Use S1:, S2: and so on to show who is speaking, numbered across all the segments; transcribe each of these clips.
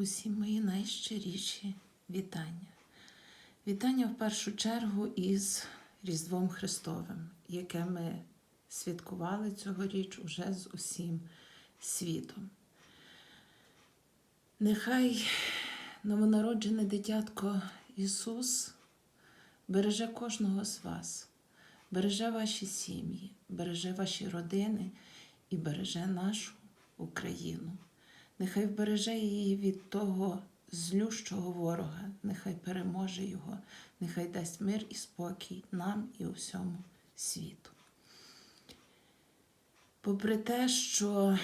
S1: Усі мої найщиріші вітання. Вітання в першу чергу із Різдвом Христовим, яке ми святкували цьогоріч уже з усім світом. Нехай новонароджене дитятко Ісус береже кожного з вас, береже ваші сім'ї, береже ваші родини і береже нашу Україну. Нехай вбереже її від того злющого ворога, нехай переможе його, нехай дасть мир і спокій нам і усьому світу. Попри те, що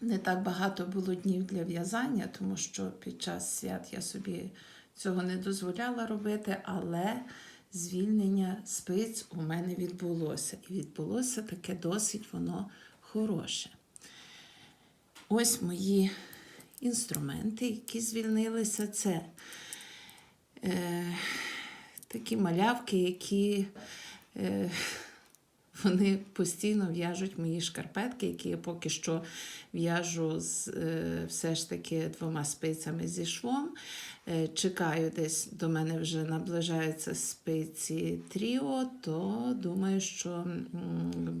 S1: не так багато було днів для в'язання, тому що під час свят я собі цього не дозволяла робити, але звільнення спиць у мене відбулося. І відбулося таке досить воно хороше. Ось мої інструменти, які звільнилися. Це е, такі малявки, які е, вони постійно в'яжуть мої шкарпетки, які я поки що в'яжу з е, все ж таки двома спицями зі швом. Е, чекаю, десь до мене вже наближаються спиці тріо, то думаю, що м,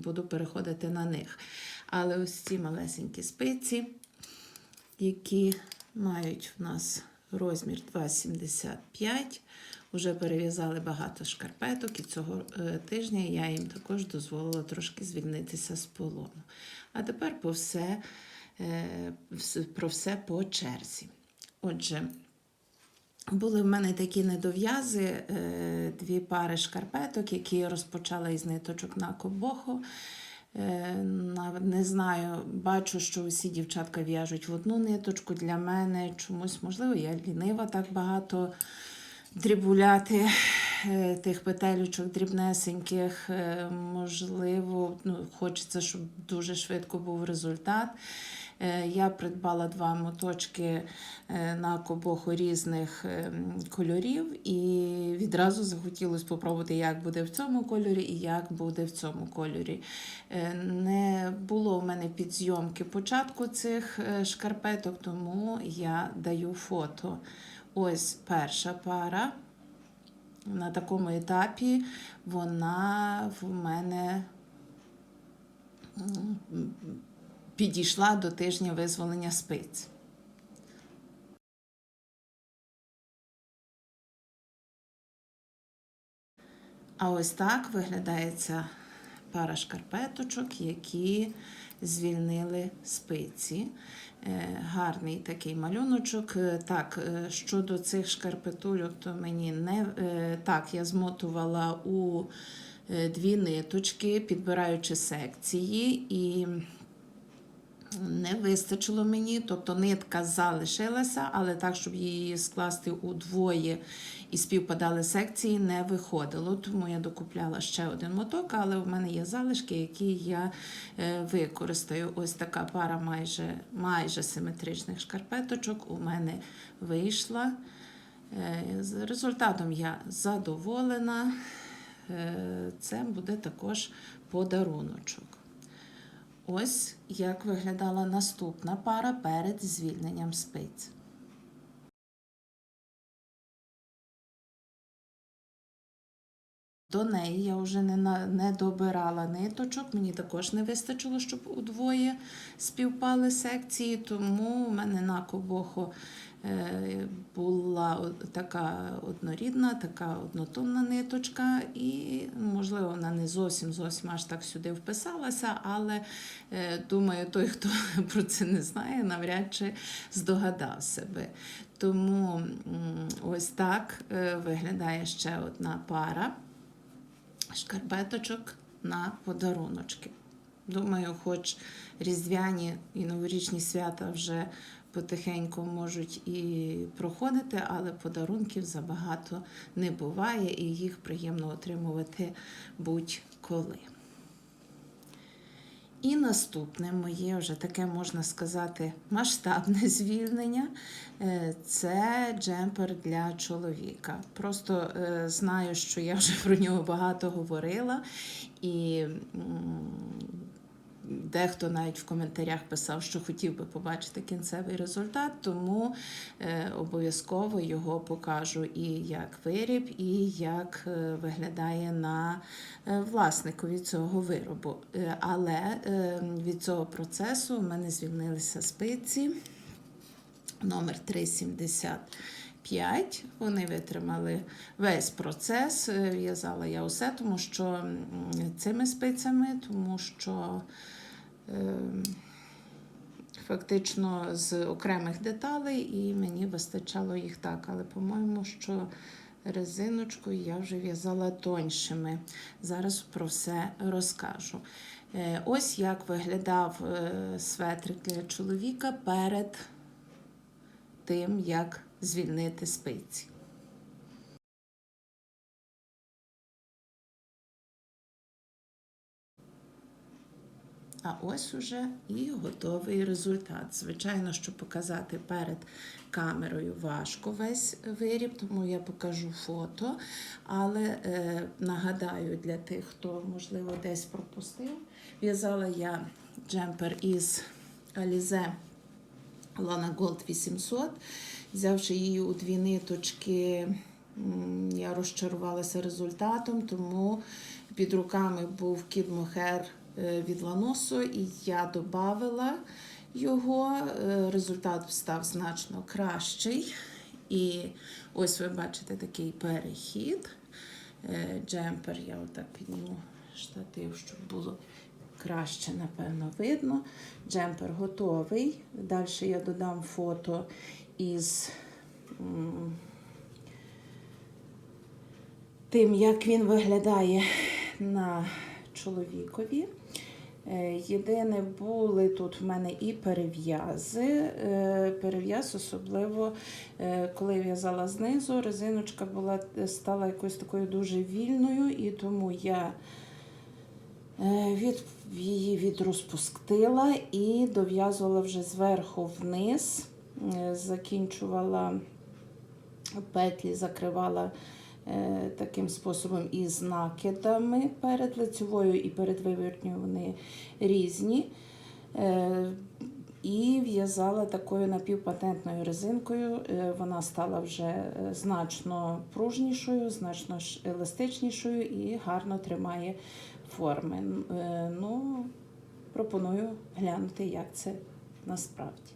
S1: буду переходити на них. Але ось ці малесенькі спиці, які мають в нас розмір 2,75. Уже перев'язали багато шкарпеток, і цього е, тижня я їм також дозволила трошки звільнитися з полону. А тепер по все, е, про все по черзі. Отже, були в мене такі недов'язи, е, дві пари шкарпеток, які я розпочала із ниточок на кобоху. Е, Не знаю, бачу, що усі дівчатка в'яжуть в одну ниточку. Для мене чомусь, можливо, я лінива так багато дрібуляти тих петелючок дрібнесеньких. Е, Можливо, ну, хочеться, щоб дуже швидко був результат. Е, Я придбала два моточки е, на кобоху різних е, кольорів, і відразу захотілося спробувати, як буде в цьому кольорі і як буде в цьому кольорі. Е, Не було в мене підзйомки початку цих е, шкарпеток, тому я даю фото. Ось перша пара. На такому етапі вона в мене підійшла до тижня визволення спиць. А ось так виглядає ця пара шкарпеточок, які звільнили спиці. Е, Гарний такий малюночок. Е, Так, е, щодо цих шкарпетульок, то мені не так, я змотувала у дві ниточки, підбираючи секції, і не вистачило мені, тобто нитка залишилася, але так, щоб її скласти удвоє і співпадали секції, не виходило. Тому я докупляла ще один моток, але в мене є залишки, які я е, використаю. Ось така пара майже, майже симетричних шкарпеточок у мене вийшла. Е, З результатом я задоволена. Е, Це буде також подаруночок. Ось як виглядала наступна пара перед звільненням спиць. До неї я вже не, на, не добирала ниточок, мені також не вистачило, щоб удвоє співпали секції, тому в мене на кобоху е, була така однорідна, така однотонна ниточка, і, можливо, вона не зовсім зовсім аж так сюди вписалася, але е, думаю, той, хто про це не знає, навряд чи здогадався би. Тому ось так е, виглядає ще одна пара шкарпеточок на подаруночки. Думаю, хоч різдвяні і новорічні свята вже потихеньку можуть і проходити, але подарунків забагато не буває, і їх приємно отримувати будь-коли. І наступне моє вже таке можна сказати масштабне звільнення е, це джемпер для чоловіка. Просто е, знаю, що я вже про нього багато говорила, і Дехто навіть в коментарях писав, що хотів би побачити кінцевий результат, тому е, обов'язково його покажу і як виріб, і як е, виглядає на е, власникові цього виробу. Але від цього процесу у мене звільнилися спиці номер 375. Вони витримали весь процес. В'язала я усе, тому що цими спицями, тому що фактично з окремих деталей, і мені вистачало їх так. Але, по-моєму, що резиночкою я вже в'язала тоньшими. Зараз про все розкажу. Е, Ось як виглядав е, светрик для чоловіка перед тим, як звільнити спиці. А ось уже і готовий результат. Звичайно, що показати перед камерою важко весь виріб, тому я покажу фото. Але е, нагадаю для тих, хто, можливо, десь пропустив, в'язала я джемпер із Alize Lana Gold 800. Взявши її у дві ниточки, я розчарувалася результатом, тому під руками був кіт Мохер від Ланосу, і я додавила його. Е, Результат став значно кращий. І ось ви бачите такий перехід. Е, Джемпер, я отак підніму штатив, щоб було краще, напевно, видно. Джемпер готовий. Далі я додам фото із тим, як він виглядає на чоловікові. Е, Єдине, були тут в мене і перев'язи. Е, Перев'яз, особливо, е, коли в'язала знизу, резиночка була, стала якоюсь такою дуже вільною, і тому я від, її відрозпустила і дов'язувала вже зверху вниз, закінчувала петлі, закривала таким способом із накидами перед лицевою і перед вивертньою вони різні. Е, І в'язала такою напівпатентною резинкою. Е, Вона стала вже е, значно пружнішою, значно еластичнішою і гарно тримає форми. Е, Ну, пропоную глянути, як це насправді.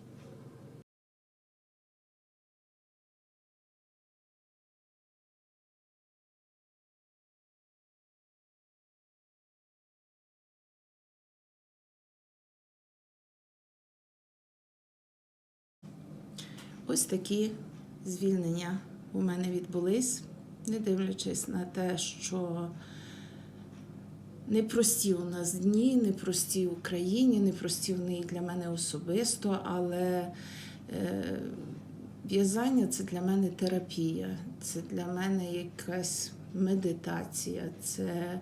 S1: Ось такі звільнення у мене відбулись, не дивлячись на те, що непрості у нас дні, непрості в Україні, непрості вони і для мене особисто, але е, в'язання це для мене терапія, це для мене якась медитація, це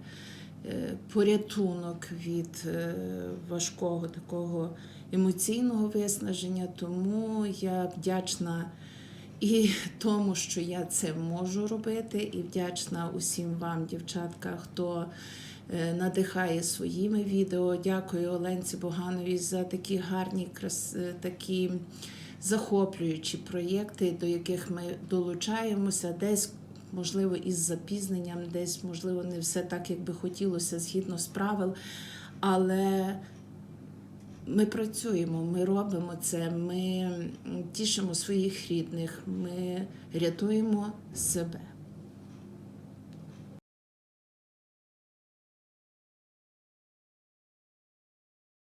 S1: порятунок від е, важкого такого емоційного виснаження. Тому я вдячна і тому, що я це можу робити, і вдячна усім вам, дівчатка, хто е, надихає своїми відео. Дякую Оленці Богановій за такі гарні, е, такі захоплюючі проєкти, до яких ми долучаємося. Десь можливо із запізненням, десь можливо не все так, як би хотілося згідно з правил. Але ми працюємо, ми робимо це, ми тішимо своїх рідних, ми рятуємо себе.